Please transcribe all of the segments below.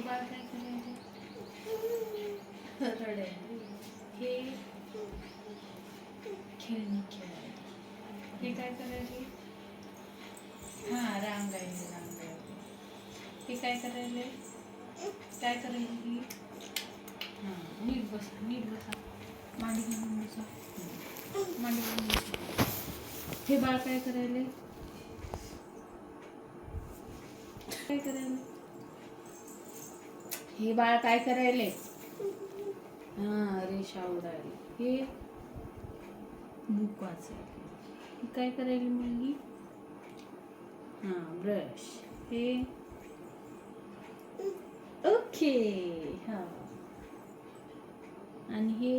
बाळ काय करायले हे खेळणी खेळायले हे काय करायले हा रांगायले रांगायले हे काय करायले काय करायले ही नीट बसा नीट बसा मांडी घालून बसा मांडी घालून बसा हे बाळ काय करायले? काय करायला? हे बाळ काय करायले? हा रेषा उडायले हे बुक वाचायले. हे काय करायली मुलगी? हा ब्रश. हे ओके हा. आणि हे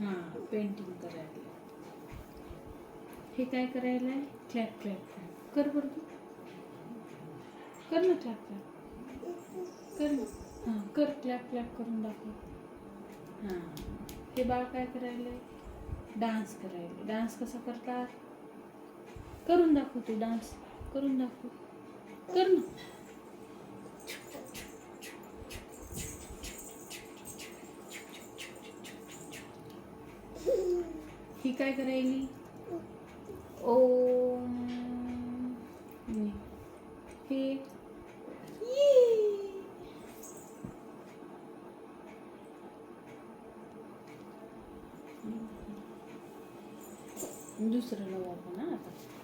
हा पेंटिंग करायला. हे काय करायला आहे क्लॅप क्लॅप क्लॅप. कर बरं तू. कर ना क्लॅप क्लॅप कर ना. हां कर क्लॅप क्लॅप करून दाखव. हां. हे बाळ काय करायला डान्स करायला डान्स कसा करतात? करून दाखव तू डान्स करून दाखव. कर ना. ही काय करायली? ओ हे. indústria não é nada.